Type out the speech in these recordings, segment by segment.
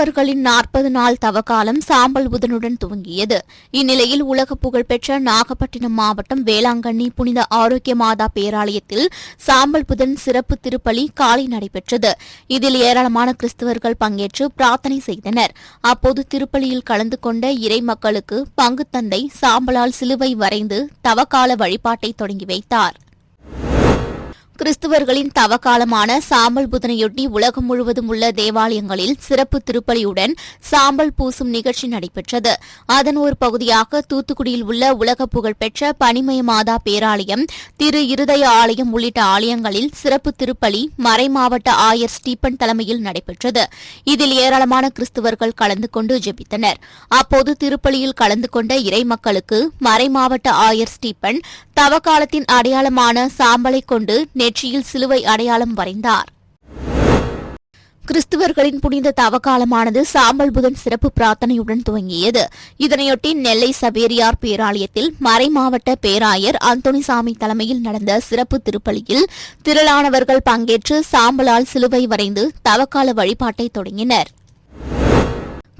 கிறிஸ்தவர்களின் நாற்பது நாள் தவக்காலம் சாம்பல் புதனுடன் துவங்கியது. இந்நிலையில் உலக புகழ்பெற்ற நாகப்பட்டினம் மாவட்டம் வேளாங்கண்ணி புனித ஆரோக்கிய மாதா பேராலயத்தில் சாம்பல் புதன் சிறப்பு திருப்பலி காலை நடைபெற்றது. இதில் ஏராளமான கிறிஸ்தவர்கள் பங்கேற்று பிரார்த்தனை செய்தனர். அப்போது திருப்பலியில் கலந்து கொண்ட இறை மக்களுக்கு பங்குத்தந்தை சாம்பலால் சிலுவை வரைந்து தவக்கால வழிபாட்டை தொடங்கி வைத்தார். கிறிஸ்துவர்களின் தவக்காலமான சாம்பல் புதனையொட்டி உலகம் முழுவதும் உள்ள தேவாலயங்களில் சிறப்பு திருப்பலியுடன் சாம்பல் பூசும் நிகழ்ச்சி நடைபெற்றது. அதன் ஒரு பகுதியாக தூத்துக்குடியில் உள்ள உலக புகழ்பெற்ற பனிமய மாதா பேராலயம் திரு இருதய ஆலயம் உள்ளிட்ட ஆலயங்களில் சிறப்பு திருப்பலி மறைமாவட்ட ஆயர் ஸ்டீபன் தலைமையில் நடைபெற்றது. இதில் ஏராளமான கிறிஸ்துவர்கள் கலந்து கொண்டு ஜெபித்தனர். அப்போது திருப்பலியில் கலந்து கொண்ட இறை மக்களுக்கு மறைமாவட்ட ஆயர் ஸ்டீபன் தவக்காலத்தின் அடையாளமான சாம்பலை கொண்டு நெற்றியில் சிலுவை அடையாளம் வரைந்தார். கிறிஸ்துவர்களின் புனித தவக்காலமானது சாம்பல் புதன் சிறப்பு பிரார்த்தனையுடன் துவங்கியது. இதனையொட்டி நெல்லை சவேரியார் பேராலயத்தில் மறைமாவட்ட பேராயர் அந்தோணிசாமி தலைமையில் நடந்த சிறப்பு திருப்பலியில் திரளானவர்கள் பங்கேற்று சாம்பலால் சிலுவை வரைந்து தவக்கால வழிபாட்டை தொடங்கினர்.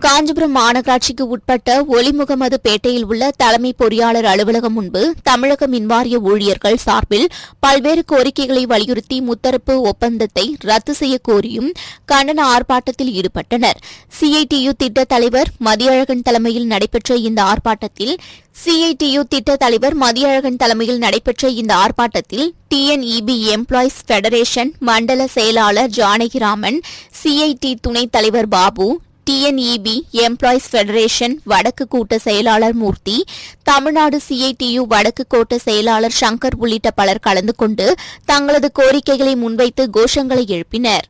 காஞ்சிபுரம் மாநகராட்சிக்கு உட்பட்ட ஒலிமுகமது பேட்டையில் உள்ள தலைமை பொறியாளர் அலுவலகம் முன்பு தமிழக மின்வாரிய ஊழியர்கள் சார்பில் பல்வேறு கோரிக்கைகளை வலியுறுத்தி முத்தரப்பு ஒப்பந்தத்தை ரத்து செய்ய கோரியும் கண்டன ஆர்ப்பாட்டத்தில் ஈடுபட்டனர். சிஐடியு திட்ட தலைவர் மதியழகன் தலைமையில் நடைபெற்ற இந்த ஆர்ப்பாட்டத்தில் சிஐடியு திட்ட தலைவர் மதியழகன் தலைமையில் நடைபெற்ற இந்த ஆர்ப்பாட்டத்தில் டிஎன்இபி எம்ப்ளாயீஸ் ஃபெடரேஷன் மண்டல செயலாளர் ஜானகிராமன் சிஐடி துணைத் தலைவர் பாபு டிஎன்இபி எம்ப்ளாயீஸ் ஃபெடரேஷன் வடக்கு கூட்ட செயலாளர் மூர்த்தி தமிழ்நாடு சிஐடியு வடக்கு கோட்ட செயலாளர் சங்கர் உள்ளிட்ட பலர் கலந்து கொண்டு தங்களது கோரிக்கைகளை முன்வைத்து கோஷங்களை எழுப்பினர்.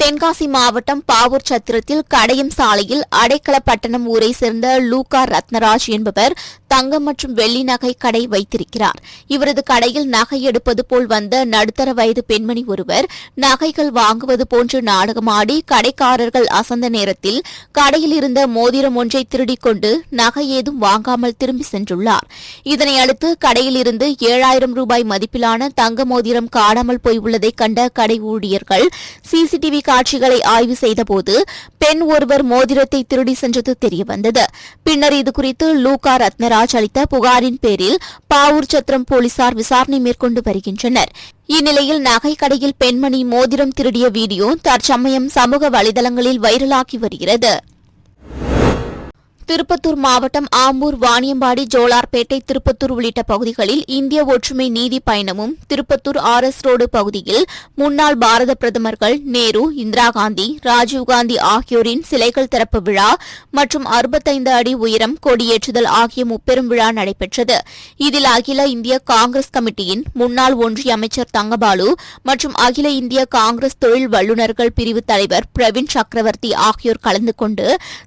தென்காசி மாவட்டம் பாவூர் சத்திரத்தில் கடையம் சாலையில் அடைக்கலப்பட்டணம் ஊரை சேர்ந்த லூகா ரத்னராஜ் என்பவர் தங்கம் மற்றும் வெள்ளி நகை கடை வைத்திருக்கிறார். இவரது கடையில் நகை எடுப்பது போல் வந்த நடுத்தர வயது பெண்மணி ஒருவர் நகைகள் வாங்குவது போன்று நாடகமாடி கடைக்காரர்கள் அசந்த நேரத்தில் கடையில் இருந்த மோதிரம் ஒன்றை திருடிக்கொண்டு நகை ஏதும் வாங்காமல் திரும்பி சென்றுள்ளார். இதனை அடுத்து கடையில் இருந்து ஏழாயிரம் ரூபாய் மதிப்பிலான தங்க மோதிரம் காணாமல் போய் உள்ளதை கண்ட கடை ஊழியர்கள் சிசிடிவி காட்சிகளை ஆய்வு செய்தபோது பெண் ஒருவர் மோதிரத்தை திருடி சென்றது தெரியவந்தது. பின்னர் இதுகுறித்து லூகா ராஜ் அளித்த புகாரின் பேரில் பாவூர் சத்திரம் போலீசார் விசாரணை மேற்கொண்டு வருகின்றனர். இந்நிலையில் நகைக்கடையில் பெண்மணி மோதிரம் திருடிய வீடியோ தற்சமயம் சமூக வலைதளங்களில் வைரலாகி வருகிறது. திருப்பத்தூர் மாவட்டம் ஆம்பூர் வாணியம்பாடி ஜோலார்பேட்டை திருப்பத்தூர் உள்ளிட்ட பகுதிகளில் இந்திய ஒற்றுமை நீதி பயணமும் திருப்பத்தூர் ஆர் எஸ் ரோடு பகுதியில் முன்னாள் பாரத பிரதமர்கள் நேரு இந்திரா காந்தி ராஜீவ்காந்தி ஆகியோரின் சிலைகள் திறப்பு விழா மற்றும் அறுபத்தைந்து அடி உயரம் கொடியேற்றுதல் ஆகிய முப்பெரும் விழா நடைபெற்றது. இதில் அகில இந்திய காங்கிரஸ் கமிட்டியின் முன்னாள் ஒன்றிய அமைச்சர் தங்கபாலு மற்றும் அகில இந்திய காங்கிரஸ் தொழில் வல்லுநர்கள் பிரிவு தலைவர் பிரவீன் சக்கரவர்த்தி ஆகியோர் கலந்து கொண்டு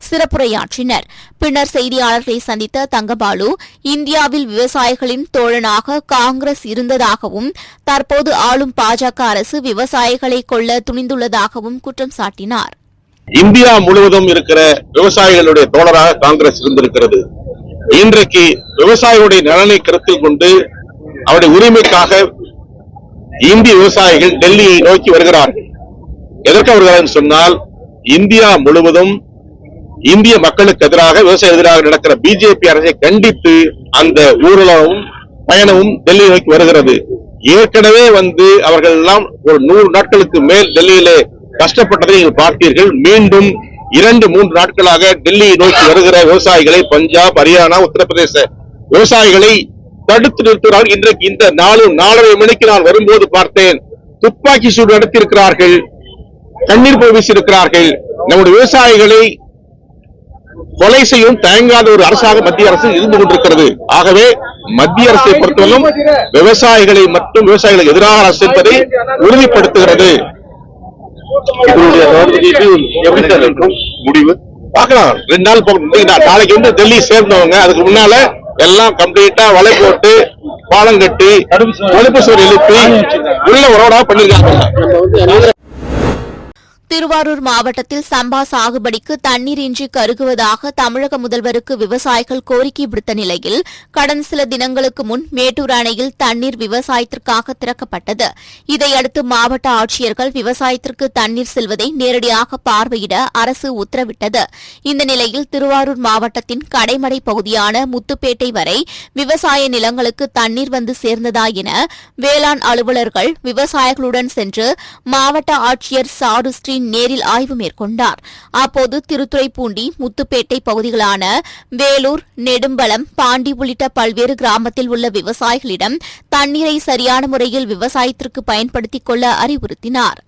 சிறப்புரையாற்றினர். பின்னர் செய்தியாளர்களை சந்தித்த தங்கபாலு இந்தியாவில் விவசாயிகளின் தோழனாக காங்கிரஸ் இருந்ததாகவும் தற்போது ஆளும் பாஜக அரசு விவசாயிகளை கொள்ள துணிந்துள்ளதாகவும் குற்றம் சாட்டினார். இந்தியா முழுவதும் இருக்கிற விவசாயிகளுடைய தோழராக காங்கிரஸ் இருந்திருக்கிறது. இன்றைக்கு விவசாயிகளுடைய நலனை கருத்தில் கொண்டு அவருடைய உரிமைக்காக இந்திய விவசாயிகள் டெல்லியை நோக்கி வருகிறார்கள். எதற்கு வருகிறார்கள் சொன்னால் இந்தியா முழுவதும் இந்திய மக்களுக்கு எதிராக விவசாய எதிராக நடக்கிற பிஜேபி அரசை கண்டித்து அந்த ஊர்வலமும் பயணமும் டெல்லி நோக்கி வருகிறது. ஏற்கனவே வந்து அவர்கள் எல்லாம் ஒரு நூறு நாட்களுக்கு மேல் டெல்லியிலே கஷ்டப்பட்டதை நீங்கள் பார்த்தீர்கள். மீண்டும் இரண்டு மூன்று நாட்களாக டெல்லியை நோக்கி வருகிற விவசாயிகளை பஞ்சாப் ஹரியானா உத்தரப்பிரதேச விவசாயிகளை தடுத்து நிறுத்துகிறார்கள் இன்றைக்கு இந்த நாலு நாலரை மணிக்கு நான் வரும்போது பார்த்தேன். துப்பாக்கி சூடு நடத்தியிருக்கிறார்கள். கண்ணீர் போய் வீசியிருக்கிறார்கள். நம்முடைய விவசாயிகளை கொலை செய்யும் தயங்காத ஒரு அரசாக மத்திய அரசு இருந்து கொண்டிருக்கிறது. ஆகவே மத்திய அரசை பொறுத்தவரைக்கும் விவசாயிகளை மற்றும் விவசாயிகளுக்கு எதிராக அரசு என்பதை உறுதிப்படுத்துகிறது. முடிவு? பார்க்கலாம். ரெண்டு நாள் நாளைக்கு வந்து டெல்லி சேர்ந்தவங்க அதுக்கு முன்னால எல்லாம் கம்ப்ளீட்டா வலை போட்டு பாலம் கட்டி தடுப்பு சுவர் எழுப்பி உள்ள ரோடா பண்ணிருக்காங்க. திருவாரூர் மாவட்டத்தில் சம்பா சாகுபடிக்கு தண்ணீர் இன்றி கருகுவதாக தமிழக முதல்வருக்கு விவசாயிகள் கோரிக்கை விடுத்த நிலையில் கடந்த சில தினங்களுக்கு முன் மேட்டூர் அணையில் தண்ணீர் விவசாயத்திற்காக திறக்கப்பட்டது. இதையடுத்து மாவட்ட ஆட்சியர்கள் விவசாயத்திற்கு தண்ணீர் செல்வதை நேரடியாக பார்வையிட அரசு உத்தரவிட்டது. இந்த நிலையில் திருவாரூர் மாவட்டத்தின் கடைமடை பகுதியான முத்துப்பேட்டை வரை விவசாய நிலங்களுக்கு தண்ணீர் வந்து சேர்ந்ததா என வேளாண் அலுவலர்கள் விவசாயிகளுடன் சென்று மாவட்ட ஆட்சியர் சாரு ஸ்ரீ நேரில் ஆய்வு மேற்கொண்டார். அப்போது திருத்துறைப்பூண்டி முத்துப்பேட்டை பகுதிகளான வேலூர் நெடும்பலம் பாண்டி உள்ளிட்ட பல்வேறு கிராமத்தில் உள்ள விவசாயிகளிடம் தண்ணீரை சரியான முறையில் விவசாயத்திற்கு பயன்படுத்திக் கொள்ள அறிவுறுத்தினார்.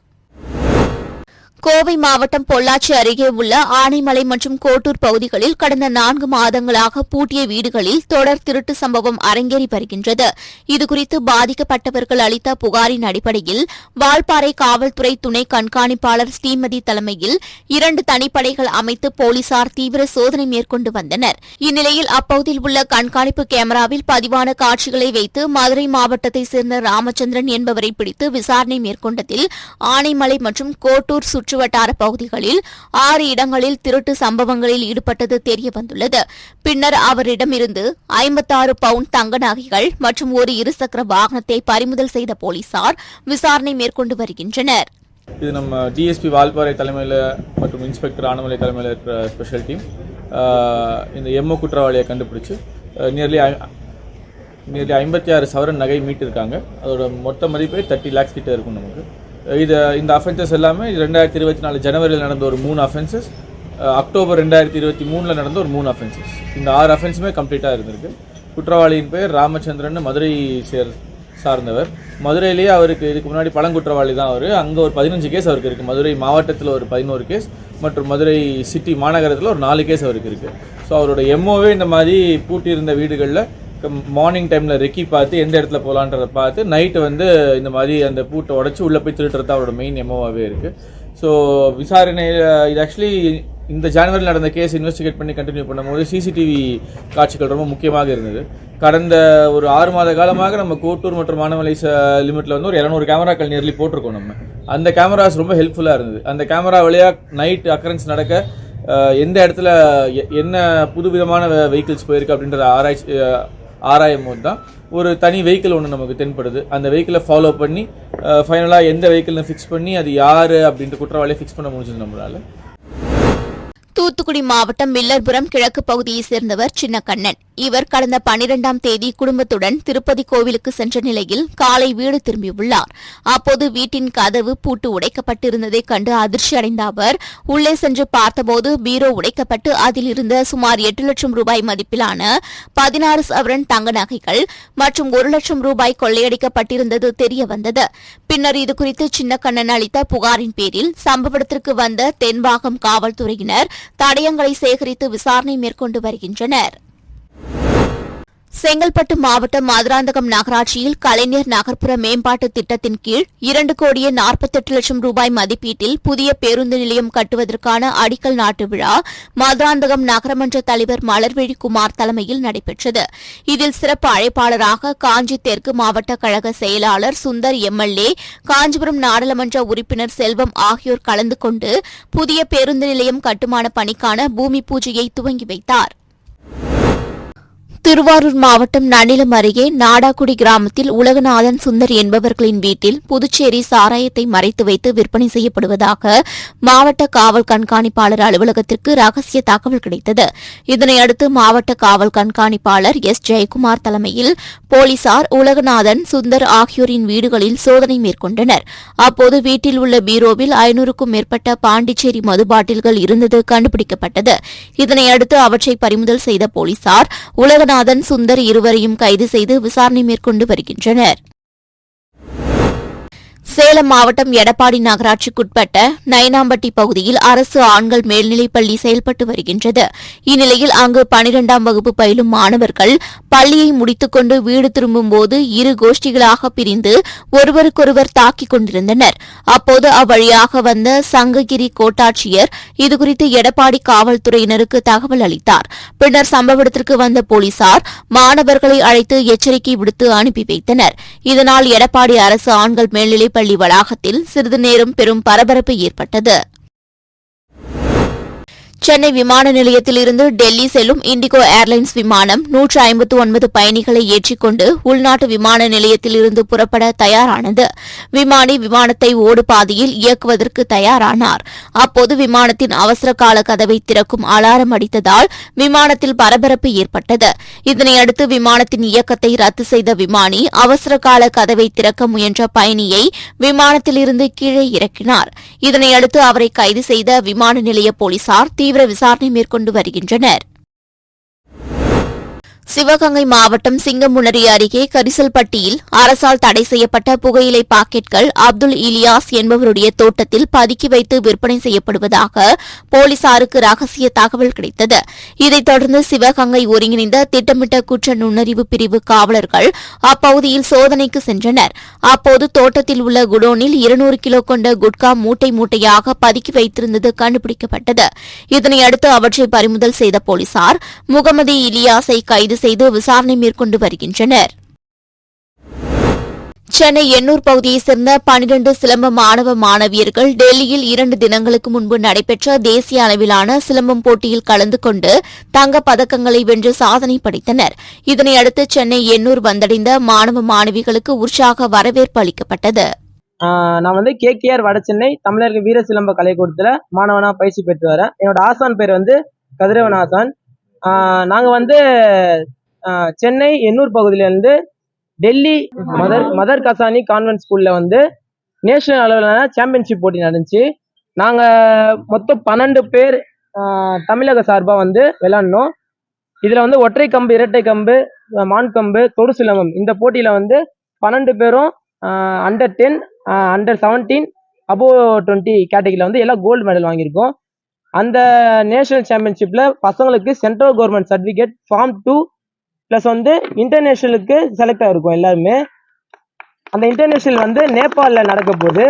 கோவை மாவட்டம் பொள்ளாச்சி அருகே உள்ள ஆனைமலை மற்றும் கோட்டூர் பகுதிகளில் கடந்த நான்கு மாதங்களாக பூட்டிய வீடுகளில் தொடர் திருட்டு சம்பவம் அரங்கேறி வருகின்றது. இதுகுறித்து பாதிக்கப்பட்டவர்கள் அளித்த புகாரின் அடிப்படையில் வால்பாறை காவல்துறை துணை கண்காணிப்பாளர் ஸ்ரீமதி தலைமையில் இரண்டு தனிப்படைகள் அமைத்து போலீசார் தீவிர சோதனை மேற்கொண்டு வந்தனர். இந்நிலையில் அப்பகுதியில் உள்ள கண்காணிப்பு கேமராவில் பதிவான காட்சிகளை வைத்து மதுரை மாவட்டத்தைச் சேர்ந்த ராமச்சந்திரன் என்பவரை பிடித்து விசாரணை மேற்கொண்டதில் ஆனைமலை மற்றும் கோட்டூர் சுற்றுவட்டார பகுதிகளில் ஆறு இடங்களில் திருட்டு சம்பவங்களில் ஈடுபட்டது தெரியவந்துள்ளது. பின்னர் அவரிடமிருந்து ஐம்பத்தாறு பவுண்ட் தங்க நகைகள் மற்றும் ஒரு இருசக்கர வாகனத்தை பறிமுதல் செய்த போலீசார் விசாரணை மேற்கொண்டு வருகின்றனர். இது நம்ம டிஎஸ்பி வால்பாறை தலைமையில் மற்றும் இன்ஸ்பெக்டர் ஆனமலை தலைமையில் இருக்கிற ஸ்பெஷல் டீம் இந்த எம்ஓ குற்றவாளியை கண்டுபிடிச்சு நியர்லி நியர்லி ஐம்பத்தி ஆறு சவரன் நகை மீட்டிருக்காங்க. அதோட மொத்த மதிப்பே தேர்ட்டி லேக்ஸ் கிட்ட இருக்கும் நமக்கு. இது இந்த அஃபென்சஸ் எல்லாமே ரெண்டாயிரத்தி இருபத்தி நாலு ஜனவரியில் நடந்த ஒரு மூணு அஃபென்சஸ் அக்டோபர் ரெண்டாயிரத்தி இருபத்தி மூணில் நடந்த ஒரு மூணு அஃபென்சஸ் இந்த ஆறு அஃபென்ஸுமே கம்ப்ளீட்டாக இருந்திருக்கு. குற்றவாளியின் பெயர் ராமச்சந்திரன் மதுரை சேர் சார்ந்தவர். மதுரையிலேயே அவருக்கு இதுக்கு முன்னாடி பழங்குற்றவாளி தான் அவர். அங்கே ஒரு பதினஞ்சு கேஸ் அவருக்கு இருக்குது மதுரை மாவட்டத்தில் ஒரு பதினோரு கேஸ் மற்றும் மதுரை சிட்டி மாநகரத்தில் ஒரு நாலு கேஸ் அவருக்கு இருக்குது ஸோ அவரோட எம்ஓவே இந்த மாதிரி பூட்டியிருந்த வீடுகளில் மார்னிங் டைமில் ரெக்கி பார்த்து எந்த இடத்துல போகலான்றதை பார்த்து நைட்டு வந்து இந்த மாதிரி அந்த பூட்டை உடச்சி உள்ளே போய் திருட்டுறது தான் அவரோட மெயின் எமோவாகவே இருக்குது ஸோ விசாரணை இது ஆக்சுவலி இந்த ஜனவரியில் நடந்த கேஸ் இன்வெஸ்டிகேட் பண்ணி கண்டினியூ பண்ணும்போது சிசிடிவி காட்சிகள் ரொம்ப முக்கியமாக இருந்தது. கடந்த ஒரு ஆறு மாத காலமாக நம்ம கோட்டூர் மற்றும் மானமலை லிமிட்டில் வந்து ஒரு இரநூறு கேமராக்கள் நியர்லி போட்டிருக்கோம் நம்ம. அந்த கேமராஸ் ரொம்ப ஹெல்ப்ஃபுல்லாக இருந்தது. அந்த கேமரா வழியாக நைட் அக்கரன்ஸ் நடக்க எந்த இடத்துல எ- என்ன புது விதமான வெஹிக்கிள்ஸ் போயிருக்கு அப்படின்றத ஆராய்ச்சி ஆராயும் போது தான் ஒரு தனி வெஹிக்கிள் ஒன்று நமக்கு தென்படுது. அந்த வெஹிக்கிளை ஃபாலோ பண்ணி ஃபைனலாக எந்த வெஹிக்கிள்னு ஃபிக்ஸ் பண்ணி அது யார் அப்படின்ற குற்றவாளியை ஃபிக்ஸ் பண்ண முடிஞ்சது நம்மளால. தூத்துக்குடி மாவட்டம் மில்லர்புரம் கிழக்கு பகுதியைச் சேர்ந்தவர் சின்னக்கண்ணன். இவர் கடந்த பனிரெண்டாம் தேதி குடும்பத்துடன் திருப்பதி கோவிலுக்கு சென்ற நிலையில் காலை வீடு திரும்பியுள்ளார். அப்போது வீட்டின் கதவு பூட்டு உடைக்கப்பட்டிருந்ததைக் கண்டு அதிர்ச்சி அடைந்த அவர் உள்ளே சென்று பார்த்தபோது பீரோ உடைக்கப்பட்டு அதில் இருந்த சுமார் எட்டு லட்சம் ரூபாய் மதிப்பிலான பதினாறு சவரன் தங்க நகைகள் மற்றும் ஒரு லட்சம் ரூபாய் கொள்ளையடிக்கப்பட்டிருந்தது தெரியவந்தது. பின்னர் இதுகுறித்து சின்னக்கண்ணன் அளித்த புகாரின் பேரில் சம்பவ இடத்திற்கு வந்த தென்பாகம் காவல்துறையினர் தடயங்களை சேகரித்து விசாரணை மேற்கொண்டு வருகின்றனர். செங்கல்பட்டு மாவட்டம் மதுராந்தகம் நகராட்சியில் கலைஞர் நகர்ப்புற மேம்பாட்டு திட்டத்தின் கீழ் இரண்டு கோடியே நாற்பத்தெட்டு லட்சம் ரூபாய் மதிப்பீட்டில் புதிய பேருந்து நிலையம் கட்டுவதற்கான அடிக்கல் நாட்டு விழா மதுராந்தகம் நகரமன்ற தலைவர் மலர்விழி குமார் தலைமையில் நடைபெற்றது. இதில் சிறப்பு அழைப்பாளராக காஞ்சி தெற்கு மாவட்ட கழக செயலாளர் சுந்தர் எம்எல்ஏ காஞ்சிபுரம் நாடாளுமன்ற உறுப்பினர் செல்வம் ஆகியோர் கலந்து கொண்டு புதிய பேருந்து நிலையம் கட்டுமான பணிக்கான பூமி பூஜையை துவங்கி வைத்தார். திருவாரூர் மாவட்டம் நன்னிலம் அருகே நாடாக்குடி கிராமத்தில் உலகநாதன் சுந்தர் என்பவர்களின் வீட்டில் புதுச்சேரி சாராயத்தை மறைத்து வைத்து விற்பனை செய்யப்படுவதாக மாவட்ட காவல் கண்காணிப்பாளர் அலுவலகத்திற்கு ரகசிய தகவல் கிடைத்தது. இதனையடுத்து மாவட்ட காவல் கண்காணிப்பாளர் எஸ். ஜெயக்குமார் தலைமையில் போலீசார் உலகநாதன் சுந்தர் ஆகியோரின் வீடுகளில் சோதனை மேற்கொண்டனர். அப்போது வீட்டில் உள்ள பீரோவில் ஐநூறுக்கும் மேற்பட்ட பாண்டிச்சேரி மது பாட்டில்கள் இருந்தது கண்டுபிடிக்கப்பட்டது. இதனையடுத்து அவற்றை பறிமுதல் செய்த போலீசார் உலகநாதன் சுந்தர் இருவரையும் கைது செய்து விசாரணை மேற்கொண்டு வருகின்றனர். சேலம் மாவட்டம் எடப்பாடி நகராட்சிக்குட்பட்ட நயனாம்பட்டி பகுதியில் அரசு ஆண்கள் மேல்நிலைப்பள்ளி செயல்பட்டு வருகின்றது. இந்நிலையில் அங்கு பனிரெண்டாம் வகுப்பு பயிலும் மாணவர்கள் பள்ளியை முடித்துக்கொண்டு வீடு திரும்பும்போது இரு கோஷ்டிகளாக பிரிந்து ஒருவருக்கொருவர் தாக்கிக் கொண்டிருந்தனர். அப்போது அவ்வழியாக வந்த சங்ககிரி கோட்டாட்சியர் இதுகுறித்து எடப்பாடி காவல்துறையினருக்கு தகவல் அளித்தார். பின்னர் சம்பவ இடத்திற்கு வந்த போலீசார் மாணவர்களை அழைத்து எச்சரிக்கை விடுத்து அனுப்பி வைத்தனர். இதனால் எடப்பாடி அரசு ஆண்கள் மேல்நிலை பள்ளி வளாகத்தில் சிறிது நேரம் பெரும் பரபரப்பு ஏற்பட்டது. சென்னை விமான நிலையத்தில் இருந்து டெல்லி செல்லும் இண்டிகோ ஏர்லைன்ஸ் விமானம் நூற்று ஐம்பத்து ஒன்பது பயணிகளை ஏற்றிக்கொண்டு உள்நாட்டு விமான நிலையத்தில் இருந்து புறப்பட தயாரானது. விமானி விமானத்தை ஓடுபாதையில் இயக்குவதற்கு தயாரானார். அப்போது விமானத்தின் அவசர கால கதவை திறக்கும் அலாரம் அடித்ததால் விமானத்தில் பரபரப்பு ஏற்பட்டது. இதனையடுத்து விமானத்தின் இயக்கத்தை ரத்து செய்த விமானி அவசர கால கதவை திறக்க முயன்ற பயணியை விமானத்திலிருந்து கீழே இறக்கினார். இதனையடுத்து அவரை கைது செய்த விமான நிலைய போலீசார் தீவிர விசாரணை மேற்கொண்டு வருகின்றனர். சிவகங்கை மாவட்டம் சிங்கமுனரி அருகே கரிசல்பட்டியில் அரசால் தடை செய்யப்பட்ட புகையிலை பாக்கெட்கள் அப்துல் இலியாஸ் என்பவருடைய தோட்டத்தில் பதுக்கி வைத்து விற்பனை செய்யப்படுவதாக போலீசாருக்கு ரகசிய தகவல் கிடைத்தது. இதைத் தொடர்ந்து சிவகங்கை ஒருங்கிணைந்த திட்டமிட்ட குற்ற நுண்ணறிவு பிரிவு காவலர்கள் அப்பகுதியில் சோதனைக்கு சென்றனர். அப்போது தோட்டத்தில் உள்ள குடோனில் இருநூறு கிலோ கொண்ட குட்கா மூட்டை மூட்டையாக பதுக்கி வைத்திருந்தது கண்டுபிடிக்கப்பட்டது. இதனையடுத்து அவற்றை பறிமுதல் செய்த போலீசார் முகமது இலியாஸை கைது செய்து விசாரணை மேற்கொண்டு வருகின்றனர். சென்னை எண்ணூர் பகுதியைச் சேர்ந்த பனிரண்டு சிலம்ப மாணவ மாணவியர்கள் டெல்லியில் இரண்டு தினங்களுக்கு முன்பு நடைபெற்ற தேசிய அளவிலான சிலம்பம் போட்டியில் கலந்து கொண்டு தங்கப் பதக்கங்களை வென்று சாதனை படைத்தனர். இதனையடுத்து சென்னை எண்ணூர் வந்தடைந்த மாணவ மாணவிகளுக்கு உற்சாக வரவேற்பு அளிக்கப்பட்டது. நான் வந்து கே கே வட சென்னை தமிழர்கள் வீர சிலம்ப கலைக்கூடத்தில் மாணவனா பயிற்சி பெற்று வரேன். என்னோட ஆசான் பேர் வந்து கதிரவன் ஆசான். ஆஹ் நாங்க வந்து சென்னை எண்ணூர் பகுதியில இருந்து Delhi mother mother Khazani convent ஸ்கூல்ல வந்து நேஷனல் அளவிலான சாம்பியன்ஷிப் போட்டி நடந்துச்சு. நாங்க மொத்தம் பன்னெண்டு பேர் தமிழக சார்பா வந்து விளையாடணும். இதுல வந்து ஒற்றை கம்பு இரட்டை கம்பு மான் கம்பு தொடு சிலம்பம். இந்த போட்டியில வந்து பன்னெண்டு பேரும் under ten under seventeen above twenty கேட்டகிரியில் வந்து எல்லாம் கோல்டு மெடல் வாங்கியிருக்கோம். அந்த நேஷனல் சாம்பியன்ஷிப்பில் பசங்களுக்கு central government certificate form two plus வந்து இன்டர்நேஷ்னலுக்கு செலக்ட் ஆகிருக்கும் எல்லாருமே. அந்த இன்டர்நேஷ்னல் வந்து நேபாளில் நடக்க போகுது.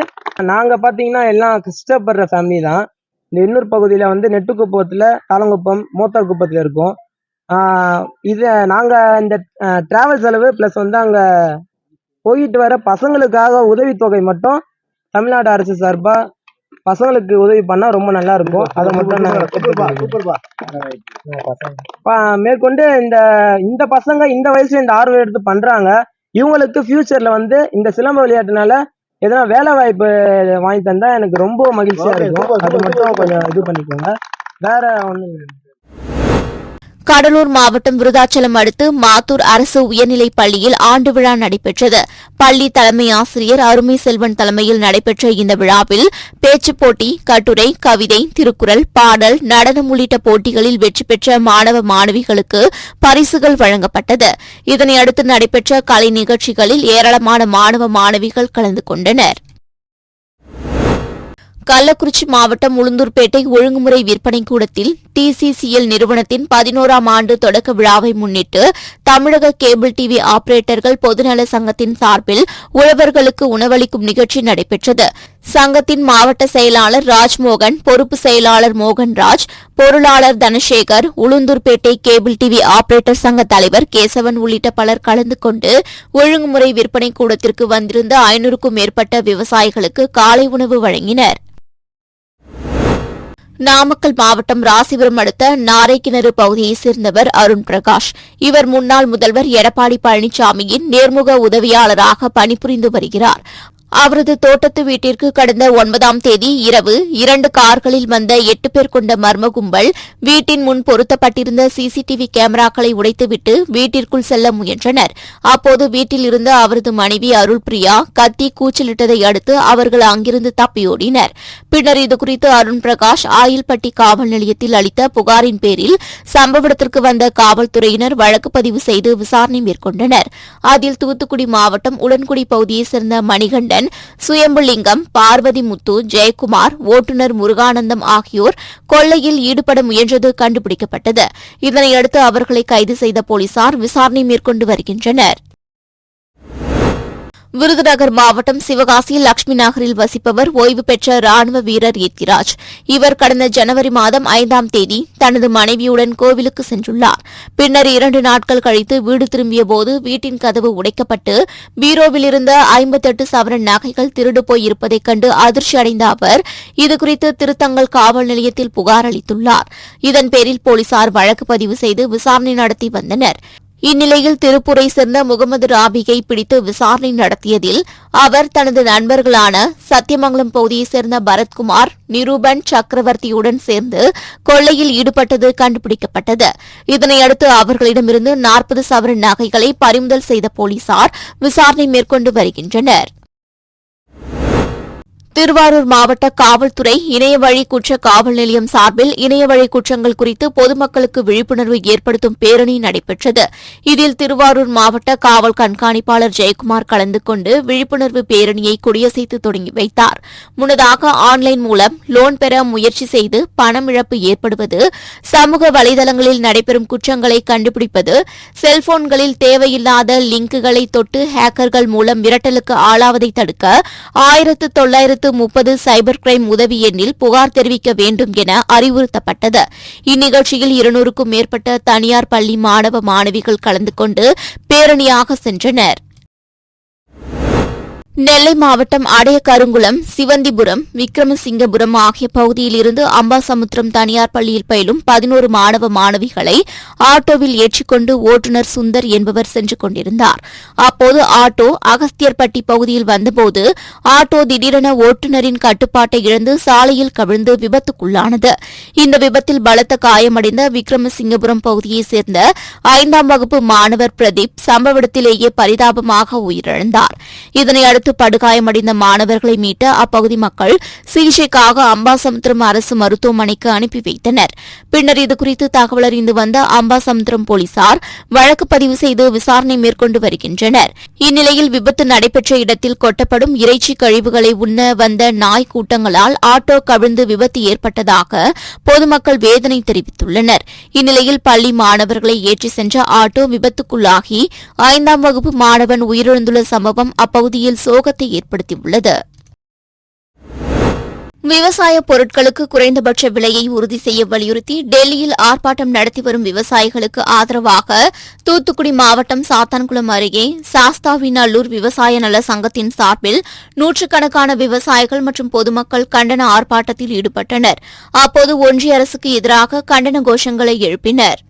நாங்கள் பார்த்தீங்கன்னா எல்லாம் கஷ்டப்படுற ஃபேமிலி தான். இந்த இன்னொரு பகுதியில் வந்து நெட்டுக்குப்பத்தில் தாளங்குப்பம் மூத்தார் குப்பத்தில் இருக்கும். இது நாங்கள் இந்த ட்ராவல் செலவு ப்ளஸ் வந்து அங்கே போயிட்டு வர பசங்களுக்காக உதவித்தொகை மட்டும் தமிழ்நாடு அரசு சார்பாக பசங்களுக்கு உதவி பண்ணா ரொம்ப நல்லா இருக்கும். அதை மட்டும் ப- மேற்கொண்டு இந்த இந்த பசங்க இந்த வயசுல இந்த ஆர்வம் எடுத்து பண்றாங்க. இவங்களுக்கு ஃபியூச்சர்ல வந்து இந்த சிலம்ப விளையாட்டுனால எதனா வேலை வாய்ப்பு வாங்கி தந்தா எனக்கு ரொம்ப மகிழ்ச்சியா இருக்கும். அது மட்டும் கொஞ்சம் இது பண்ணிக்கோங்க. வேற இல்லை கடலூர் மாவட்டம் விருதாச்சலம் அடுத்து மாத்தூர் அரசு உயர்நிலைப் பள்ளியில் ஆண்டு விழா நடைபெற்றது. பள்ளி தலைமை ஆசிரியர் அருமை செல்வன் தலைமையில் நடைபெற்ற இந்த விழாவில் பேச்சுப் போட்டி கட்டுரை கவிதை திருக்குறள் பாடல் நடனம் உள்ளிட்ட போட்டிகளில் வெற்றி பெற்ற மாணவ மாணவிகளுக்கு பரிசுகள் வழங்கப்பட்டது. இதனையடுத்து நடைபெற்ற கலை நிகழ்ச்சிகளில் ஏராளமான மாணவ மாணவிகள் கலந்து கொண்டனர். கள்ளக்குறிச்சி மாவட்டம் உளுந்தூர்பேட்டை ஒழுங்குமுறை விற்பனை கூடத்தில் டிசிசிஎல் நிறுவனத்தின் பதினோராம் ஆண்டு தொடக்க விழாவை முன்னிட்டு தமிழக கேபிள் டிவி ஆபரேட்டர்கள் பொதுநல சங்கத்தின் சார்பில் உழவர்களுக்கு உணவளிக்கும் நிகழ்ச்சி நடைபெற்றது. சங்கத்தின் மாவட்ட செயலாளர் ராஜ்மோகன் பொறுப்பு செயலாளர் மோகன்ராஜ் பொருளாளர் Dhanasekar Ulundurpet cable TV operator சங்க தலைவர் கேசவன் உள்ளிட்ட பலர் கலந்து கொண்டு ஒழுங்குமுறை விற்பனை கூடத்திற்கு வந்திருந்த ஐநூறுக்கும் மேற்பட்ட விவசாயிகளுக்கு காலை உணவு வழங்கினர். நாமக்கல் மாவட்டம் ராசிபுரம் அடுத்த நாரைக்கிணறு பகுதியைச் சேர்ந்தவர் அருண் பிரகாஷ். இவர் முன்னாள் முதல்வர் எடப்பாடி பழனிசாமியின் நேர்முக உதவியாளராக பணிபுரிந்து வருகிறார். அவரது தோட்டத்து வீட்டிற்கு கடந்த ஒன்பதாம் தேதி இரவு இரண்டு கார்களில் வந்த எட்டு பேர் கொண்ட மர்ம கும்பல் வீட்டின் முன் பொருத்தப்பட்டிருந்த சிசிடிவி கேமராக்களை உடைத்துவிட்டு வீட்டிற்குள் செல்ல முயன்றனர். அப்போது வீட்டில் இருந்த அவரது மனைவி அருள்பிரியா கத்தி கூச்சலிட்டதை அடுத்து அவர்கள் அங்கிருந்து தப்பியோடினர். பின்னர் இதுகுறித்து அருண் பிரகாஷ் ஆயில்பட்டி காவல் நிலையத்தில் அளித்த புகாரின் பேரில் சம்பவ இடத்திற்கு வந்த காவல்துறையினர் வழக்கு பதிவு செய்து விசாரணை மேற்கொண்டனர். அதில் தூத்துக்குடி மாவட்டம் உடன்குடி பகுதியைச் சேர்ந்த மணிகண்டன் சுயம்புலிங்கம் பார்வதி முத்து ஜெயக்குமார் ஓட்டுநர் முருகானந்தம் ஆகியோர் கொள்ளையில் ஈடுபட முயன்றது கண்டுபிடிக்கப்பட்டது. இதனையடுத்து அவர்களை கைது செய்த போலீசார் விசாரணை மேற்கொண்டு வருகின்றனர். விருதுநகர் மாவட்டம் சிவகாசி லட்சுமி நகரில் வசிப்பவர் ஓய்வு பெற்ற ராணுவ வீரர் எத்திராஜ் இவர் கடந்த ஜனவரி மாதம் ஐந்தாம் தேதி தனது மனைவியுடன் கோவிலுக்கு சென்றுள்ளார். பின்னர் இரண்டு நாட்கள் கழித்து வீடு திரும்பிய போது வீட்டின் கதவு உடைக்கப்பட்டு பீரோவில் இருந்த ஐம்பத்தெட்டு சவரன் நகைகள் திருடு போயிருப்பதைக் கண்டு அதிர்ச்சி அடைந்த அவர் இதுகுறித்து திருத்தங்கல் காவல் நிலையத்தில் புகார் அளித்துள்ளார். இதன் பேரில் போலீசார் வழக்கு பதிவு செய்து விசாரணை நடத்தி வந்தனர். இந்நிலையில் திருப்பூரை சேர்ந்த முகமது ராபிகை பிடித்து விசாரணை நடத்தியதில் அவர் தனது நண்பர்களான சத்தியமங்கலம் பகுதியைச் சேர்ந்த பரத்குமார் நிரூபன் சக்கரவர்த்தியுடன் சேர்ந்து கொள்ளையில் ஈடுபட்டது கண்டுபிடிக்கப்பட்டது. இதனையடுத்து அவர்களிடமிருந்து நாற்பது சவரன் நகைகளை பறிமுதல் செய்த போலீசார் விசாரணை மேற்கொண்டு வருகின்றனர். திருவாரூர் மாவட்ட காவல்துறை இணையவழி குற்ற காவல் நிலையம் சார்பில் இணையவழி குற்றங்கள் குறித்து பொதுமக்களுக்கு விழிப்புணர்வு ஏற்படுத்தும் பேரணி நடைபெற்றது. இதில் திருவாரூர் மாவட்ட காவல் கண்காணிப்பாளர் ஜெயக்குமார் கலந்து கொண்டு விழிப்புணர்வு பேரணியை கொடியசைத்து தொடங்கி வைத்தார். முன்னதாக ஆன்லைன் மூலம் லோன் பெற முயற்சி செய்து பணம் இழப்பு ஏற்படுவது சமூக வலைதளங்களில் நடைபெறும் குற்றங்களை கண்டுபிடிப்பது செல்போன்களில் தேவையில்லாத லிங்குகளை தொட்டு ஹேக்கர்கள் மூலம் மிரட்டலுக்கு ஆளாவதை தடுக்க ஆயிரத்து தொள்ளாயிரத்து முப்பது சைபர் கிரைம் உதவி எண்ணில் புகார் தெரிவிக்க வேண்டும் என அறிவுறுத்தப்பட்டது. இந்நிகழ்ச்சியில் இருநூறுக்கும் மேற்பட்ட தனியார் பள்ளி மாணவ மாணவிகள் கலந்து கொண்டு பேரணியாக சென்றனர். நெல்லை மாவட்டம் அடையக்கருங்குளம் சிவந்திபுரம் விக்ரமசிங்கபுரம் ஆகிய பகுதியில் இருந்து அம்பாசமுத்திரம் தனியார் பள்ளியில் பயிலும் பதினோரு மாணவ மாணவிகளை ஆட்டோவில் ஏற்றிக்கொண்டு ஓட்டுநர் சுந்தர் என்பவர் சென்று கொண்டிருந்தார். அப்போது ஆட்டோ அகஸ்தியர்பட்டி பகுதியில் வந்தபோது ஆட்டோ திடீரென ஓட்டுநரின் கட்டுப்பாட்டை இழந்து சாலையில் கவிழ்ந்து விபத்துக்குள்ளானது. இந்த விபத்தில் பலத்த காயமடைந்த விக்ரமசிங்கபுரம் பகுதியைச் சேர்ந்த ஐந்தாம் வகுப்பு மாணவர் பிரதீப் சம்பவ இடத்திலேயே பரிதாபமாக உயிரிழந்தார். இதனையடுத்து விபத்து படுகாயமடைந்த மாணவர்களை மீட்ட அப்பகுதி மக்கள் சிகிச்சைக்காக அம்பாசமுத்திரம் அரசு மருத்துவமனைக்கு அனுப்பி வைத்தனர். பின்னர் இதுகுறித்து தகவல் அறிந்து வந்த அம்பாசமுத்திரம் போலீசார் வழக்கு பதிவு செய்து விசாரணை மேற்கொண்டு வருகின்றனர். இந்நிலையில் விபத்து நடைபெற்ற இடத்தில் கொட்டப்படும் இறைச்சி கழிவுகளை உண்ண வந்த நாய் கூட்டங்களால் ஆட்டோ கவிழ்ந்து விபத்து ஏற்பட்டதாக பொதுமக்கள் வேதனை தெரிவித்துள்ளனர். இந்நிலையில் பள்ளி மாணவர்களை ஏற்றி சென்ற ஆட்டோ விபத்துக்குள்ளாகி ஐந்தாம் வகுப்பு மாணவன் உயிரிழந்துள்ள சம்பவம் அப்பகுதியில் சோகத்தை ஏற்படுத்தியுள்ளது. விவசாய பொருட்களுக்கு குறைந்தபட்ச விலையை உறுதி செய்ய வலியுறுத்தி டெல்லியில் ஆர்ப்பாட்டம் நடத்தி வரும் விவசாயிகளுக்கு ஆதரவாக தூத்துக்குடி மாவட்டம் சாத்தான்குளம் அருகே சாஸ்தாவினல்லூர் விவசாய நல சங்கத்தின் சார்பில் நூற்றுக்கணக்கான விவசாயிகள் மற்றும் பொதுமக்கள் கண்டன ஆர்ப்பாட்டத்தில் ஈடுபட்டனர். அப்போது ஒன்றிய அரசுக்கு எதிராக கண்டன கோஷங்களை எழுப்பினர்.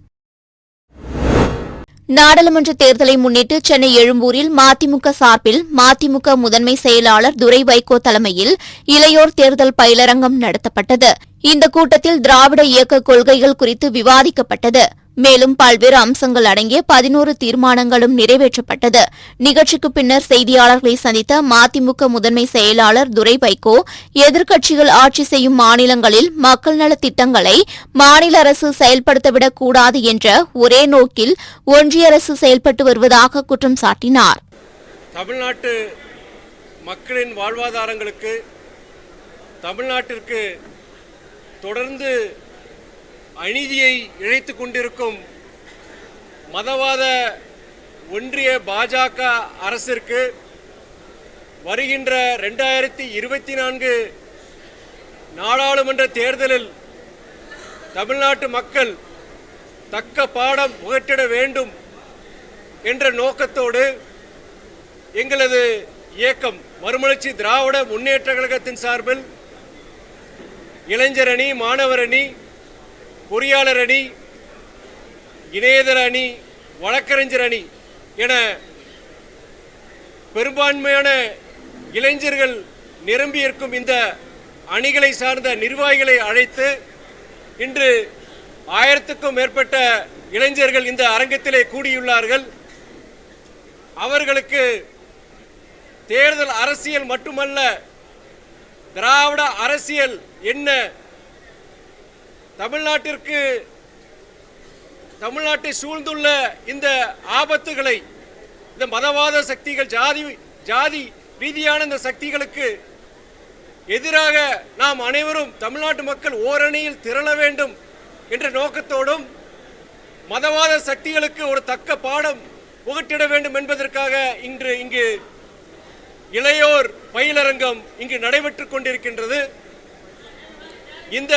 நாடாளுமன்ற தேர்தலை முன்னிட்டு சென்னை எழும்பூரில் மதிமுக சார்பில் மதிமுக முதன்மை செயலாளர் துரை வைகோ தலைமையில் இளையோர் தேர்தல் பயிலரங்கம் நடத்தப்பட்டது. இந்த கூட்டத்தில் திராவிட இயக்க கொள்கைகள் குறித்து விவாதிக்கப்பட்டது. மேலும் பல்வேறு அம்சங்கள் அடங்கிய பதினோரு தீர்மானங்களும் நிறைவேற்றப்பட்டது. நிகழ்ச்சிக்கு பின்னர் செய்தியாளர்களை சந்தித்த மதிமுக முதன்மை செயலாளர் துரை வைகோ எதிர்க்கட்சிகள் ஆட்சி செய்யும் மாநிலங்களில் மக்கள் நலத் திட்டங்களை மாநில அரசு செயல்படுத்தவிடக் கூடாது என்ற ஒரே நோக்கில் ஒன்றிய அரசு செயல்பட்டு வருவதாக குற்றம் சாட்டினார். தமிழ்நாட்டு மக்களின் வாழ்வாதாரங்களுக்கு தமிழ்நாட்டிற்கு தொடர்ந்து அநீதியை இழைத்து கொண்டிருக்கும் மதவாத ஒன்றிய பாஜக அரசிற்கு வருகின்ற ரெண்டாயிரத்தி இருபத்தி நான்கு நாடாளுமன்ற தேர்தலில் தமிழ்நாட்டு மக்கள் தக்க பாடம் புகட்டிட வேண்டும் என்ற நோக்கத்தோடு எங்களது இயக்கம் மறுமலர்ச்சி திராவிட முன்னேற்ற கழகத்தின் சார்பில் இளைஞர் அணி பொறியாளர் அணி இணையதள அணி வழக்கறிஞர் அணி என பெரும்பான்மையான இளைஞர்கள் நிரம்பியிருக்கும் இந்த அணிகளை சார்ந்த நிர்வாகிகளை அழைத்து இன்று ஆயிரத்துக்கும் மேற்பட்ட இளைஞர்கள் இந்த அரங்கத்திலே கூடியுள்ளார்கள். அவர்களுக்கு தேர்தல் அரசியல் மட்டுமல்ல திராவிட அரசியல் என்ன தமிழ்நாட்டிற்கு தமிழ்நாட்டை சூழ்ந்துள்ள இந்த ஆபத்துகளை இந்த மதவாத சக்திகள் ஜாதி ஜாதி ரீதியான இந்த சக்திகளுக்கு எதிராக நாம் அனைவரும் தமிழ்நாட்டு மக்கள் ஓரணியில் திரள வேண்டும் என்ற நோக்கத்தோடும் மதவாத சக்திகளுக்கு ஒரு தக்க பாடம் புகட்டிட வேண்டும் என்பதற்காக இன்று இங்கு இளையோர் பயிலரங்கம் இங்கு நடைபெற்று கொண்டிருக்கின்றது. இந்த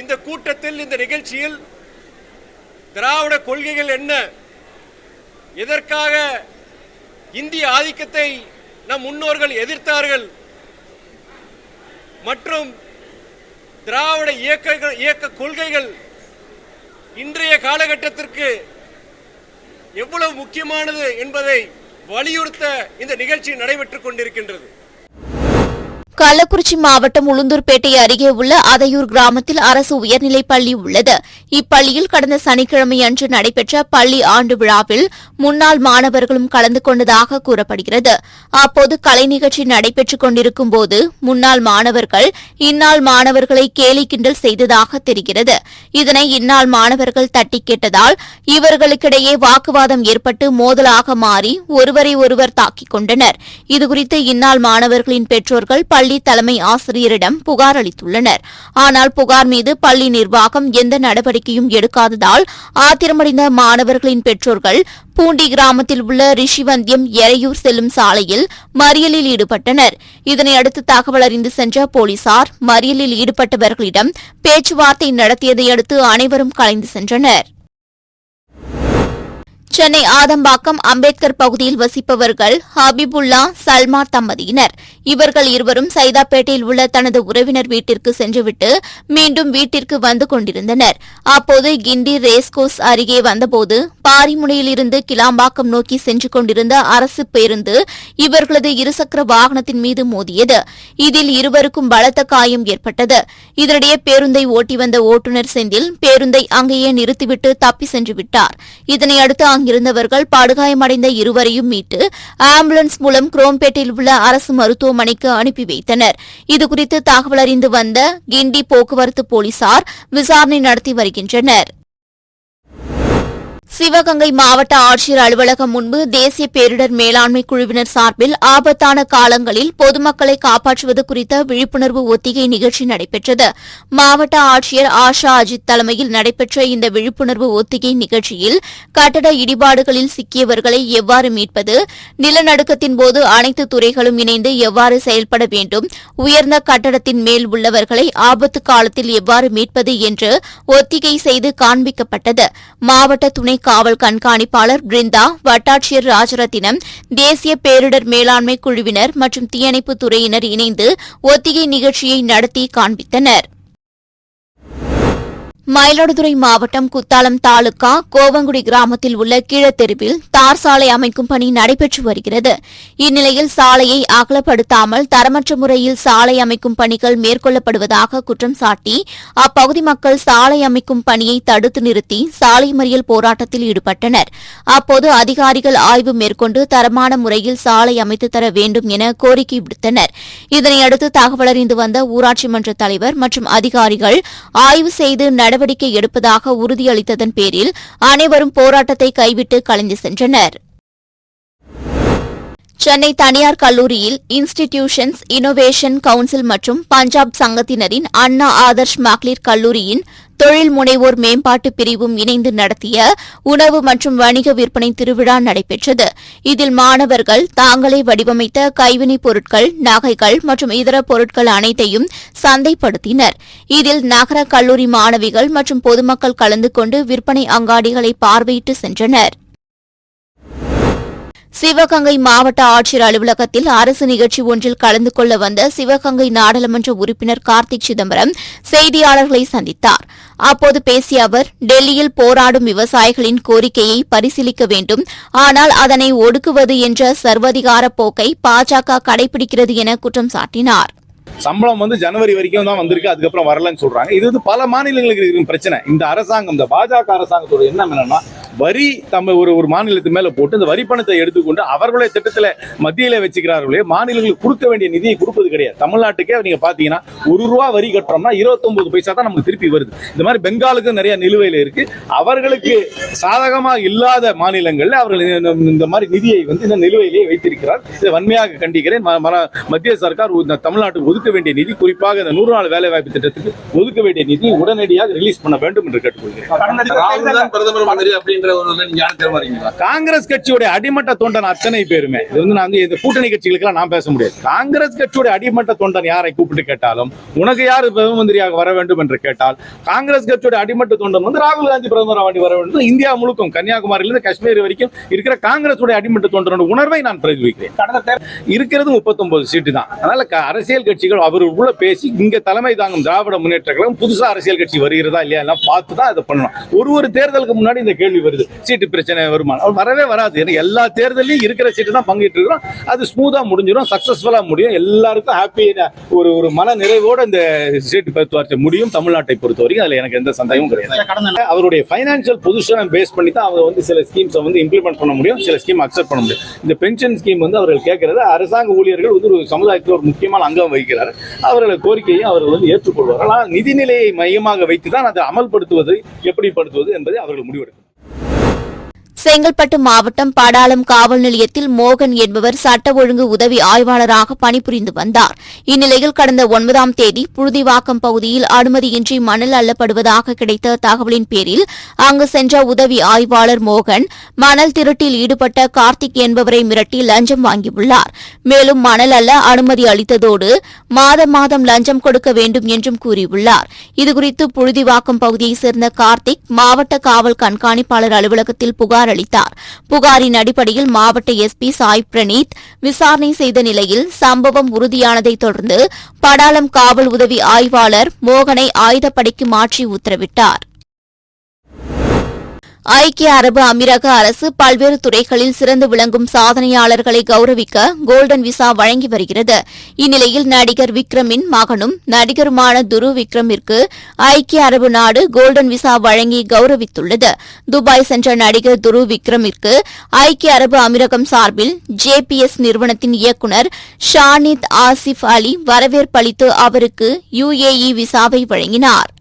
இந்த கூட்டத்தில் இந்த நிகழ்ச்சியில் திராவிட கொள்கைகள் என்ன? எதற்காக இந்திய ஆதிக்கத்தை நம் முன்னோர்கள் எதிர்த்தார்கள்? மற்றும் திராவிட இயக்க இயக்க கொள்கைகள் இன்றைய காலகட்டத்திற்கு எவ்வளவு முக்கியமானது என்பதை வலியுறுத்த இந்த நிகழ்ச்சி நடைபெற்றுக் கொண்டிருக்கின்றது. கள்ளக்குறிச்சி மாவட்டம் உளுந்தூர்பேட்டை அருகே உள்ள அதையூர் கிராமத்தில் அரசு உயர்நிலைப் பள்ளி உள்ளது. இப்பள்ளியில் கடந்த சனிக்கிழமை அன்று நடைபெற்ற பள்ளி ஆண்டு விழாவில் முன்னாள் மாணவர்களும் கலந்து கொண்டதாக கூறப்படுகிறது. அப்போது கலை நிகழ்ச்சி நடைபெற்றுக் கொண்டிருக்கும் போது முன்னாள் மாணவர்கள் இந்நாள் மாணவர்களை கேலி கிண்டல் செய்ததாக தெரிகிறது. இதனை இந்நாள் மாணவர்கள் தட்டி கேட்டதால் இவர்களுக்கிடையே வாக்குவாதம் ஏற்பட்டு மோதலாக மாறி ஒருவரை ஒருவர் தாக்கிக் கொண்டனர். இதுகுறித்து இந்நாள் மாணவர்களின் பெற்றோர்கள் பள்ளி தலைமை ஆசிரியரிடம் புகார் அளித்துள்ளனர். ஆனால் புகார் மீது பள்ளி நிர்வாகம் எந்த நடவடிக்கையும் எடுக்காததால் ஆத்திரமடைந்த மாணவர்களின் பெற்றோர்கள் பூண்டி கிராமத்தில் உள்ள ரிஷிவந்தியம் எரையூர் செல்லும் சாலையில் மறியலில் ஈடுபட்டனர். இதனையடுத்து தகவல் அறிந்து சென்ற போலீசார் மறியலில் ஈடுபட்டவர்களிடம் பேச்சுவார்த்தை நடத்தியதை அடுத்து அனைவரும் கலைந்து சென்றனர். சென்னை ஆதம்பாக்கம் அம்பேத்கர் பகுதியில் வசிப்பவர்கள் ஹபீபுல்லா சல்மா தம்பதியினர். இவர்கள் இருவரும் சைதாப்பேட்டையில் உள்ள தனது உறவினர் வீட்டிற்கு சென்றுவிட்டு மீண்டும் வீட்டிற்கு வந்து கொண்டிருந்தனர். அப்போது கிண்டி ரேஸ்கோஸ் அருகே வந்தபோது பாரிமுனையில் இருந்து கிளாம்பாக்கம் நோக்கி சென்று கொண்டிருந்த அரசு பேருந்து இவர்களது இருசக்கர வாகனத்தின் மீது மோதியது. இதில் இருவருக்கும் பலத்த காயம் ஏற்பட்டது. இதனிடையே பேருந்தை ஓட்டி வந்த ஓட்டுநர் செந்தில் பேருந்தை அங்கேயே நிறுத்திவிட்டு தப்பி சென்று விட்டார். இதனையடுத்து அங்கிருந்தவர்கள் படுகாயமடைந்த இருவரையும் மீட்டு ஆம்புலன்ஸ் மூலம் குரோம்பேட்டில் உள்ள அரசு மருத்துவமனைக்கு அனுப்பி வைத்தனர். இதுகுறித்து தகவல் அறிந்து வந்த கிண்டி போக்குவரத்து போலீசார் விசாரணை நடத்தி வருகின்றனர். சிவகங்கை மாவட்ட ஆட்சியர் அலுவலகம் முன்பு தேசிய பேரிடர் மேலாண்மை குழுவினர் சார்பில் ஆபத்தான காலங்களில் பொதுமக்களை காப்பாற்றுவது குறித்த விழிப்புணர்வு ஒத்திகை நிகழ்ச்சி நடைபெற்றது. மாவட்ட ஆட்சியர் ஆஷா அஜித் தலைமையில் நடைபெற்ற இந்த விழிப்புணர்வு ஒத்திகை நிகழ்ச்சியில் கட்டட இடிபாடுகளில் சிக்கியவர்களை எவ்வாறு மீட்பது நிலநடுக்கத்தின்போது அனைத்து துறைகளும் இணைந்து எவ்வாறு செயல்பட வேண்டும் உயர்ந்த கட்டடத்தின் மேல் உள்ளவர்களை ஆபத்து காலத்தில் எவ்வாறு மீட்பது என்று ஒத்திகை செய்து காண்பிக்கப்பட்டது. மாவட்ட துணை காவல் கண்காணிப்பாளர் பிருந்தா வட்டாட்சியர் ராஜரத்தினம் தேசிய பேரிடர் மேலாண்மை குழுவினர் மற்றும் தீயணைப்பு துறையினர் இணைந்து ஒத்திகை நிகழ்ச்சியை நடத்தி காண்பித்தனர். மயிலாடுதுறை மாவட்டம் குத்தாலம் தாலுகா கோவங்குடி கிராமத்தில் உள்ள கீழத்தெருவில் தார் சாலை அமைக்கும் பணி நடைபெற்று வருகிறது. இந்நிலையில் சாலையை அகலப்படுத்தாமல் தரமற்ற முறையில் சாலை அமைக்கும் பணிகள் மேற்கொள்ளப்படுவதாக குற்றம் சாட்டி அப்பகுதி மக்கள் சாலை அமைக்கும் பணியை தடுத்து நிறுத்தி சாலை மறியல் போராட்டத்தில் ஈடுபட்டனர். அப்போது அதிகாரிகள் ஆய்வு மேற்கொண்டு தரமான முறையில் சாலை அமைத்து தர வேண்டும் என கோரிக்கை விடுத்தனர். இதனையடுத்து தகவல் அறிந்து வந்த ஊராட்சி மன்ற தலைவர் மற்றும் அதிகாரிகள் ஆய்வு செய்து நட நடவடிக்கை எடுப்பதாக உறுதியளித்ததன் பேரில் அனைவரும் போராட்டத்தை கைவிட்டு கலைந்து சென்றனர். சென்னை தனியார் கல்லூரியில் இன்ஸ்டிடியூஷன்ஸ் இனோவேஷன் கவுன்சில் மற்றும் பஞ்சாப் சங்கத்தினரின் அண்ணா ஆதர்ஷ் மகளிர் கல்லூரியின் தொழில் முனைவோர் மேம்பாட்டு பிரிவும் இணைந்து நடத்திய உணவு மற்றும் வணிக விற்பனை திருவிழா நடைபெற்றது. இதில் மாணவர்கள் தாங்களே வடிவமைத்த கைவினைப் பொருட்கள் நகைகள் மற்றும் இதர பொருட்கள் அனைத்தையும் சந்தைப்படுத்தினர். இதில் நகர கல்லூரி மாணவிகள் மற்றும் பொதுமக்கள் கலந்து கொண்டு விற்பனை அங்காடிகளை பார்வையிட்டு சென்றனர். சிவகங்கை மாவட்ட ஆட்சியர் அலுவலகத்தில் அரசு நிகழ்ச்சி ஒன்றில் கலந்து கொள்ள வந்த சிவகங்கை நாடாளுமன்ற உறுப்பினர் கார்த்திக் சிதம்பரம் செய்தியாளர்களை சந்தித்தார். அப்போது பேசிய அவர் டெல்லியில் போராடும் விவசாயிகளின் கோரிக்கையை பரிசீலிக்க வேண்டும். ஆனால் அதனை ஒடுக்குவது என்ற சர்வதிகார போக்கை பாஜக கடைபிடிக்கிறது என குற்றம் சாட்டினார். சம்பளம் வந்து ஜனவரி வரைக்கும் தான் வந்திருக்கு அதுக்கப்புறம் வரலன்னு சொல்றாங்க. இது வந்து பல மாநிலங்களுக்கு இருக்கும் பிரச்சனை. இந்த அரசாங்கம் இந்த பாஜக அரசாங்கத்தோட என்ன என்னன்னா வரி தம்மை ஒரு ஒரு மாநிலத்து மேல போட்டு இந்த வரி பணத்தை எடுத்துக்கொண்டு அவர்களே திட்டத்துல மத்தியில வச்சுக்கிறார்களே மாநிலங்களுக்கு கொடுக்க வேண்டிய நிதியை கொடுப்பது கிடையாது. தமிழ்நாட்டுக்கே நீங்க பாத்தீங்கன்னா ஒரு ரூபா வரி கட்டுறோம்னா 29 பைசா தான் நமக்கு திருப்பி வருது. இந்த மாதிரி பெங்காலுக்கு நிறைய நிலுவையில இருக்கு. அவர்களுக்கு சாதகமா இல்லாத மாநிலங்கள்ல அவர்கள் இந்த- மாதிரி நிதியை வந்து இந்த நிலுவையிலேயே வைத்திருக்கிறார். இதை வன்மையாக கண்டிக்கிறேன். ம- மத்திய சர்க்கார் தமிழ்நாட்டுக்கு ஒதுக்க ஒதுக்க வேண்டிய நிதி குறிப்பாக இந்த நூறு நாள் வேலை வாய்ப்பு திட்டத்துக்கு ஒதுக்க வேண்டிய நிதி உடனடியாக ரிலீஸ் பண்ண வேண்டும் என்று கேட்டுக்கொள்கிறேன். காங்கிரஸ் கட்சியுடைய அடிமட்ட தொண்டன் அத்தனை பேருமே இது வந்து நான் இந்த கூட்டணி கட்சிகளுக்கெல்லாம் நான் பேச முடியாது. காங்கிரஸ் கட்சியுடைய அடிமட்ட தொண்டன் யாரை கூப்பிட்டு கேட்டாலும் உனக்கு யார் பிரதம மந்திரியாக வர வேண்டும் என்று கேட்டால் காங்கிரஸ் கட்சியுடைய அடிமட்ட தொண்டன் வந்து ராகுல் காந்தி பிரதமர் ஆண்டி வர வேண்டும் இந்தியா முழுக்கும் கன்னியாகுமரியிலிருந்து காஷ்மீர் வரைக்கும் இருக்கிற காங்கிரஸ் உடைய அடிமட்ட தொண்டனோட உணர்வை நான் பிரதிபலிக்கிறேன். இருக்கிறது 39 சீட்டு தான். அதனால அரசியல் கட்சிகள் அவர்களுக்குள்ள பேசி இங்க தலைமை தாங்கும் திராவிட முன்னேற்ற கழகம் புதுசா அரசியல் கட்சி வருகிறதா இல்லையா எல்லாம் பார்த்து தான் இதை பண்ணணும். ஒரு ஒரு தேர்தலுக்கு முன்னாடி இந்த கேள்வி வருது. சீட்டு பிரச்சனை வருமா? அது வரவே வராது. ஏன்னா எல்லா தேர்தலையும் இருக்கிற சீட்டு தான் பங்கிட்டு இருக்கிறோம். அது ஸ்மூதா முடிஞ்சிடும் சக்சஸ்ஃபுல்லா முடியும். எல்லாருக்கும் ஹாப்பி ஒரு ஒரு மன நிறைவோட இந்த சீட்டு பேச்சுவார்த்தை முடியும். தமிழ்நாட்டை பொறுத்த வரைக்கும் அதுல எனக்கு எந்த சந்தேகமும் கிடையாது. அவருடைய ஃபைனான்சியல் பொசிஷனை பேஸ் பண்ணி தான் அவங்க வந்து சில ஸ்கீம்ஸை வந்து இம்ப்ளிமெண்ட் பண்ண முடியும் சில ஸ்கீம் அக்செப்ட் பண்ண முடியும். இந்த பென்ஷன் ஸ்கீம் வந்து அவர்கள் கேட்கறது அரசாங்க ஊழியர்கள் வந்து ஒரு சமுதாயத்தில் ஒரு முக்கியமான அங்கம் வகிக்கிறார். அவர்கள் கோரிக்கையை அவர்கள் வந்து ஏற்றுக்கொள்வார் ஆனால் நிதிநிலையை மையமாக வைத்து தான் அதை அமல்படுத்துவது எப்படி படுத்துவது என்பதை அவர்கள் முடிவெடுக்கும் செங்கல்பட்டு மாவட்டம் படாலம் காவல் நிலையத்தில் மோகன் என்பவர் சட்ட ஒழுங்கு உதவி ஆய்வாளராக பணிபுரிந்து வந்தார். இந்நிலையில் கடந்த ஒன்பதாம் தேதி புழுதிவாக்கம் பகுதியில் அனுமதியின்றி மணல் அள்ளப்படுவதாக கிடைத்த தகவலின் பேரில் அங்கு சென்ற உதவி ஆய்வாளர் மோகன் மணல் திருட்டில் ஈடுபட்ட கார்த்திக் என்பவரை மிரட்டி லஞ்சம் வாங்கியுள்ளார். மேலும் மணல் அல்ல அனுமதி அளித்ததோடு மாதம் மாதம் லஞ்சம் கொடுக்க வேண்டும் என்றும் கூறியுள்ளார். இதுகுறித்து புழுதிவாக்கம் பகுதியைச் சேர்ந்த கார்த்திக் மாவட்ட காவல் கண்காணிப்பாளர் அலுவலகத்தில் புகார் அளித்தார். புகாரின் அடிப்படையில் மாவட்ட எஸ்பி சாய் பிரணீத் விசாரணை செய்த நிலையில் சம்பவம் உறுதியானதைத் தொடர்ந்து படாலம் காவல் உதவி ஆய்வாளர் மோகனை ஆயுதப்படைக்கு மாற்றி உத்தரவிட்டார். ஐக்கிய அரபு அமீரக அரசு பல்வேறு துறைகளில் சிறந்து விளங்கும் சாதனையாளர்களை கௌரவிக்க கோல்டன் விசா வழங்கி வருகிறது. இந்நிலையில் நடிகர் விக்ரமின் மகனும் நடிகருமான துரு விக்ரமிற்கு ஐக்கிய அரபு நாடு கோல்டன் விசா வழங்கி கௌரவித்துள்ளது. துபாய் சென்ற நடிகர் துரு விக்ரமிற்கு ஐக்கிய அரபு அமீரகம் சார்பில் ஜேபிஎஸ் நிறுவனத்தின் இயக்குநர் ஷானித் ஆசிப் அலி வரவேற்பளித்து அவருக்கு யுஏஇ விசாவை வழங்கினார்.